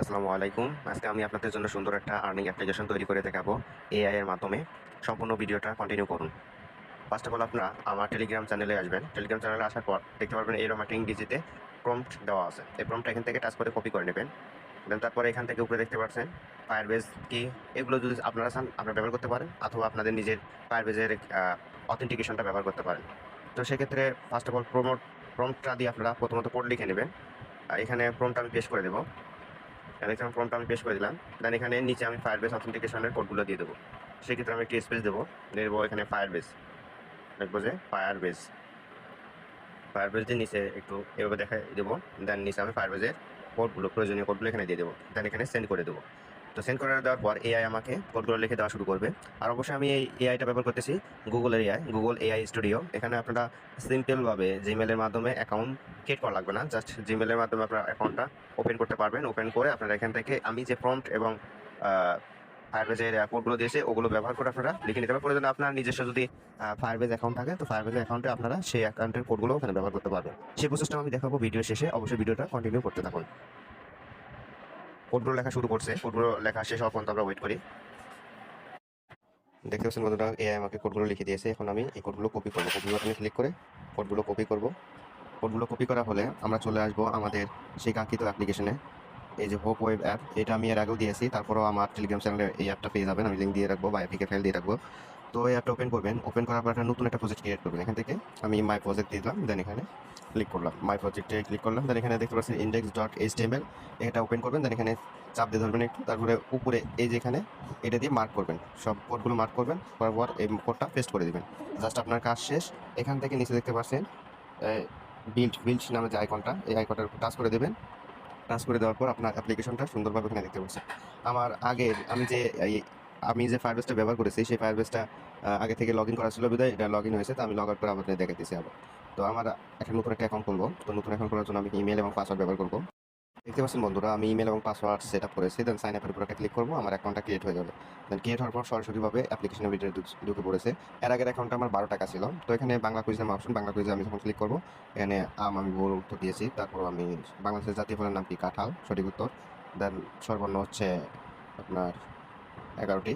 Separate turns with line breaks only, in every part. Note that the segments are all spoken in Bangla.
আসসালামু আলাইকুম। আজকে আমি আপনাদের জন্য সুন্দর একটা আর্নিং অ্যাপ্লিকেশন তৈরি করে দেখাবো এআই এর মাধ্যমে। সম্পূর্ণ ভিডিওটা কন্টিনিউ করুন। ফার্স্ট অফ অল আপনারা আমার টেলিগ্রাম চ্যানেলে আসবেন। টেলিগ্রাম চ্যানেলে আসার পর দেখতে পারবেন এরকম একটা ইংরেজিতে প্রম্পট দেওয়া আছে। এই প্রম্পট এখান থেকে টাচ করে কপি করে নেবেন। দেন তারপরে এখান থেকে উপরে দেখতে পাচ্ছেন ফায়ারবেজ কি এগুলো যদি আপনারা চান, আপনারা ব্যবহার করতে পারেন। অথবা আপনাদের নিজের ফায়ারবেজের অথেন্টিকেশনটা ব্যবহার করতে পারেন। তো সেক্ষেত্রে ফার্স্ট অফ অল প্রমোট প্রম্পটটা দিয়ে আপনারা প্রথমত কোড লিখে নেবেন। এখানে প্রম্পট আমি পেশ করে দেবো। দেখলাম ফর্মটা আমি পেশ করে দিলাম। দেন এখানে নিচে আমি ফায়ার বেস অথেন্টিকেশনের কোডগুলো দিয়ে দেবো। সেক্ষেত্রে আমি একটি স্পেস দেবো। দেবো এখানে ফায়ার বেস দেখব যে ফায়ার বেস ফায়ার বেস দিয়ে নিচে একটু এভাবে দেখা দেবো। দেন নিচে আমি ফায়ার বেসের কোডগুলো প্রয়োজনীয় কোডগুলো এখানে দিয়ে দেবো। দেন এখানে সেন্ড করে দেবো। তো সেন্ড করে দেওয়ার পর এআই আমাকে কোডগুলো লিখে দেওয়া শুরু করবে। আর অবশ্যই আমি এই এআইটা ব্যবহার করতেছি গুগলের এআই গুগল এআই স্টুডিও এখানে আপনারা সিম্পলভাবে জিমেলের মাধ্যমে অ্যাকাউন্ট ক্রিয়েট করা লাগবে না। জাস্ট জিমেলের মাধ্যমে আপনার অ্যাকাউন্টটা ওপেন করতে পারবেন। ওপেন করে আপনারা এখান থেকে আমি যে প্রম্পট এবং ফায়ারবেজের কোডগুলো দিয়েছে, ওগুলো ব্যবহার করে আপনারা লিখে নিতে পারবেন প্রয়োজনে আপনার নিজস্ব যদি ফায়ারবেজ অ্যাকাউন্ট থাকে, তো ফায়ারবেজের অ্যাকাউন্টে আপনারা সেই অ্যাকাউন্টের কোডগুলো ওখানে ব্যবহার করতে পারবেন। সেই প্রসেসটা আমি দেখাবো ভিডিও শেষে। অবশ্যই ভিডিওটা কন্টিনিউ করতে থাকুন। কোডগুলো লেখা শুরু করছে। কোডগুলো লেখা শেষ হওয়ার পর্যন্ত আমরা ওয়েট করি। দেখতে পাচ্ছেন বন্ধুরা এআই আমাকে কোডগুলো লিখে দিয়েছে। এখন আমি এই কোডগুলো কপি করব। কপি বাটনে ক্লিক করে কোডগুলো কপি করব। কোডগুলো কপি করা হলে আমরা চলে আসব আমাদের সেই কাঙ্ক্ষিত অ্যাপ্লিকেশনে এই যে হোপ ওয়েব অ্যাপ এটা আমি এর আগেও দিয়েছি। তারপরেও আমার টেলিগ্রাম চ্যানেলে এই অ্যাপটা পেয়ে যাবেন। আমি লিঙ্ক দিয়ে রাখব বা এপিকে ফাইল দিয়ে রাখব। তো এই অ্যাপটা ওপেন করবেন। ওপেন করার পর একটা নতুন একটা প্রজেক্ট ক্রিয়েট করবেন। এখান থেকে আমি মাই প্রজেক্ট দিলাম দেন এখানে ক্লিক করলাম। মাই প্রজেক্টে ক্লিক করলাম দেন এখানে দেখতে পাচ্ছেন ইন্ডেক্স ডট এইচ এটা ওপেন করবেন দেন এখানে চাপ দিয়ে ধরবেন একটু, তারপরে উপরে এই যেখানে এটা দিয়ে মার্ক করবেন। সব কোডগুলো মার্ক করবেন, করার পর এই কোডটা পেস্ট করে দিবেন। জাস্ট আপনার কাজ শেষ। এখান থেকে নিচে দেখতে পাচ্ছেন বিল্ড বিল্ড নামে যে আইকনটা এই আইকনটা টাচ করে দেবেন। টাচ করে দেওয়ার পর আপনার অ্যাপ্লিকেশনটা সুন্দরভাবে এখানে দেখতে পাচ্ছেন। আমার আগে আমি যে আমি যে ফায়ারবেসটা ব্যবহার করেছি, সেই ফায়ারবেসটা আগে থেকে লগ ইন করা ছিল বিধায় এটা লগ ইন হয়েছে, তো আমি লগ আউট করে আপনাদের দেখাতেছি আবার। তো আমার একটা নতুন একটা অ্যাকাউন্ট করব তো নতুন অ্যাকাউন্ট করার জন্য আমি ইমেল এবং পাসওয়ার্ড ব্যবহার করব? দেখতে পাচ্ছেন বন্ধুরা, আমি ইমেল এবং পাসওয়ার্ড সেট আপ করেছি দেন সাইন আপের উপর একটা ক্লিক করব, আমার অ্যাকাউন্টটা ক্রিয়েট হয়ে যাবে। দেন ক্রিয়েট হওয়ার পর সরাসরিভাবে অ্যাপ্লিকেশনের ভিতরে ঢুকে পড়েছে। এর আগের অ্যাকাউন্টটা আমার বারো টাকা ছিল। তো এখানে বাংলা কুইজ নামে অপশন বাংলা কুইজে আমি যখন ক্লিক করব, এখানে আম আমি ভুল উত্তর দিয়েছি, তারপর আমি বাংলাদেশের জাতীয় ফলের নাম কি? কাঁঠাল, সঠিক উত্তর। দেন সর্বর্ণ হচ্ছে আপনার এগারোটি।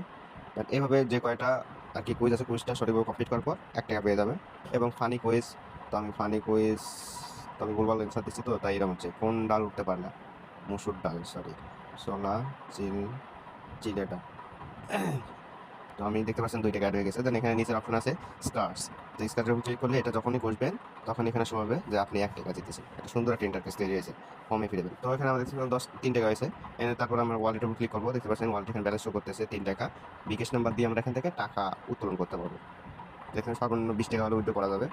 বাট এভাবে যে কয়টা, আর কি কুইজ আছে কুইজটা সঠিকভাবে কমপ্লিট করার পর এক টাকা পেয়ে যাবে। এবং ফানি কুইজ তো আমি ফানি কুইজ তো আমি ভুলভাল অ্যান্সার দিচ্ছি তো, তাই এরকম হচ্ছে। কোন ডাল উঠতে পারে না? মুসুর ডাল সরি সোনা চিল চিলে ডাল তো আমি দেখতে পাচ্ছেন দুইটা অ্যাড হয়ে গেছে। দেন এখানে নিচের অপশন আছে স্টার্স তো স্টার্টের উপর ক্লিক করলে এটা যখনই বসবেন, তখন এখানে শো হবে যে আপনি এক টাকা জিতেছেন। একটা সুন্দর একটা ইন্টারফেস তৈরি হয়েছে হোমে ফিরে দেবেন তো এখানে আমরা দেখতে দশ, তিন টাকা হয়েছে। এনে তারপর আমরা ওয়ালেটের উপর ক্লিক করব। দেখতে পাচ্ছেন ওয়ালেট এখানে ব্যালেন্স শো করতেছে তিন টাকা। বিকাশ নাম্বার দিয়ে আমরা এখান থেকে টাকা উত্তোলন করতে পারব। এখানে সর্বনিম্ন বিশ টাকা হলে উইথড্র করা যাবে।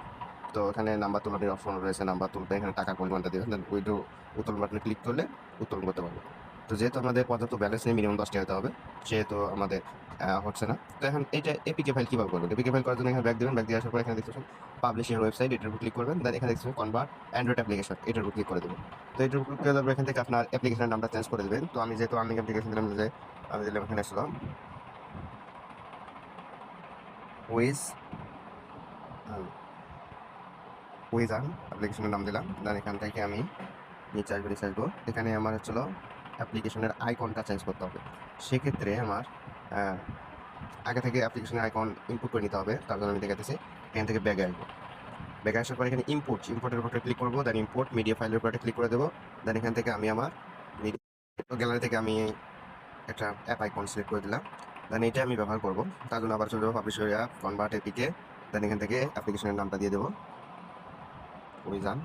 তো এখানে নাম্বার তোলার অপশন রয়েছে নাম্বার তুলতে এখানে টাকার পরিমাণটা দেবেন। দেন উইথড্র উত্তোলন বাটনে ক্লিক করলে উত্তোলন করতে পারব। তো যেহেতু আমাদের পর্যাপ্ত ব্যালেন্স নেই মিনিমাম দশ টাকা হতে হবে, সেহেতু আমাদের হচ্ছে না। তো এখন এইটা এপিকে ফাইল কীভাবে করবেন? এপিকে ফাইল করার জন্য এখানে ব্যাক দেবেন ব্যাক দিয়ে আসার পর এখানে দেখতেছেন পাবলিশিং ওয়েবসাইট এটার উপর ক্লিক করবেন দেন এখানে দেখতেছেন কনভার্ট অ্যান্ড্রয়েড অ্যাপ্লিকেশন এটার উপর ক্লিক করে দেবেন। তো এটার উপর ক্লিক করে এখান থেকে আপনার অ্যাপ্লিকেশনের নামটা চেঞ্জ করে দেবেন। তো আমি যেহেতু আর্নিং অ্যাপ্লিকেশন দিলাম, যে আমি দিলাম এখানে আসলাম উইজ আর্ন অ্যাপ্লিকেশনের নাম দিলাম। দেন এখান থেকে আমি নিচে আসব নিচে আসব। এখানে আমার হচ্ছিল অ্যাপ্লিকেশনের আইকনটা চেঞ্জ করতে হবে। সেক্ষেত্রে আমার আগে থেকে অ্যাপ্লিকেশনের আইকন ইনপুট করে নিতে হবে। তার জন্য আমি দেখাতেছি, এখান থেকে ব্যাগে আসব। ব্যাগে আসার পর এখানে ইম্পোর্ট ইম্পোর্টের উপরে ক্লিক করব দেন ইম্পোর্ট মিডিয়া ফাইলের উপরে ক্লিক করে দেবো। দেন এখান থেকে আমি আমার গ্যালারি থেকে আমি একটা অ্যাপ আইকন সিলেক্ট করে দিলাম। দেন এটা আমি ব্যবহার করব। তার জন্য আবার চলে যাব publish app convert APK then এখান থেকে অ্যাপ্লিকেশনের নামটা দিয়ে দেবো। যান।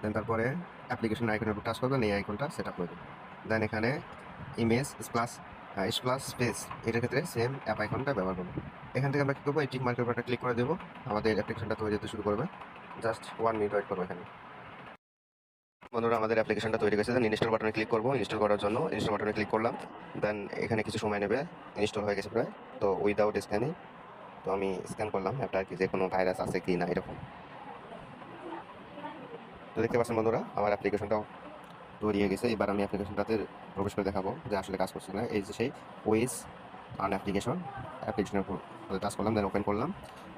দেন তারপরে অ্যাপ্লিকেশন আইকনের উপর টাচ করবেন, এই আইকনটা সেট আপ করে দেন এখানে ইমেজ প্লাস প্লাস স্পেস এটার ক্ষেত্রে সেম অ্যাপ আইকনটা ব্যবহার করব এখান থেকে আমরা কী করব? এই টিক মার্কের ক্লিক করে দেবো। আমাদের অ্যাপ্লিকেশনটা তৈরি হতে শুরু করবে। জাস্ট ওয়ান মিনিট ওয়েট করব এখানে। বন্ধুরা, আমাদের অ্যাপ্লিকেশনটা তৈরি হয়েছে দেন ইনস্টল বাটনে ক্লিক করব। ইনস্টল করার জন্য ইনস্টল বাটনে ক্লিক করলাম। দেন এখানে কিছু সময় নেবে। ইনস্টল হয়ে গেছে প্রায়। তো উইদাউট স্ক্যানিং তো আমি স্ক্যান করলাম। অ্যাপটা আর কি, যে কোনো ভাইরাস আছে কি না, এরকম। তো দেখতে পাচ্ছেন বন্ধুরা, আমার অ্যাপ্লিকেশনটাও তৈরি হয়ে গেছে। এবার আমি অ্যাপ্লিকেশনটাতে প্রবেশ করে দেখাবো যে আসলে কাজ করছে না এই যে সেই ওয়েস আন অ্যাপ্লিকেশন অ্যাপ্লিকেশনের উপর টাচ করলাম দেন ওপেন করলাম।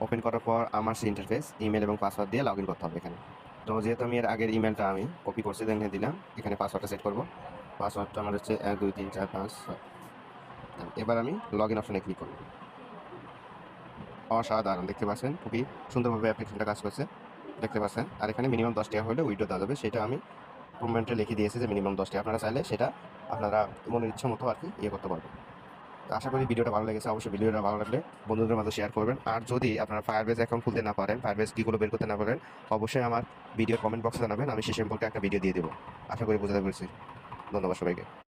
ওপেন করার পর আমার সেই ইন্টারফেস ইমেল এবং পাসওয়ার্ড দিয়ে লগ ইন করতে হবে এখানে। তো যেহেতু আমি এর আগের ইমেলটা আমি কপি করছি দেন দিলাম, এখানে পাসওয়ার্ডটা সেট করব। পাসওয়ার্ডটা আমার হচ্ছে এক, দুই, তিন, চার, পাঁচ এবার আমি লগ ইন অপশনে ক্লিক করব। অসাধারণ, দেখতে পাচ্ছেন, খুবই সুন্দরভাবে অ্যাপ্লিকেশনটা কাজ করছে। দেখতে পাচ্ছেন। আর এখানে মিনিমাম দশ টাকা হলে উইড্রো দেওয়া যাবে। সেটা আমি প্রুভমেন্টে লিখে দিয়েছি যে মিনিমাম দশ আপনারা চাইলে সেটা আপনারা মনের ইচ্ছা মতো আর কি ইয়ে করতে পারবেন। আশা করি ভিডিওটা ভালো লেগেছে। অবশ্যই ভিডিওটা ভালো লাগলে বন্ধুদের মাঝে শেয়ার করবেন। আর যদি আপনারা ফায়ারবেস অ্যাকাউন্ট খুলতে না পারেন ফায়ার ফায়ারবেস কীগুলো বের করতে না পারেন, অবশ্যই আমার ভিডিও কমেন্ট বক্সে জানাবেন। আমি সে সম্পর্কে একটা ভিডিও দিয়ে দেবো। আশা করি বোঝাতে পেরেছি। ধন্যবাদ সবাইকে।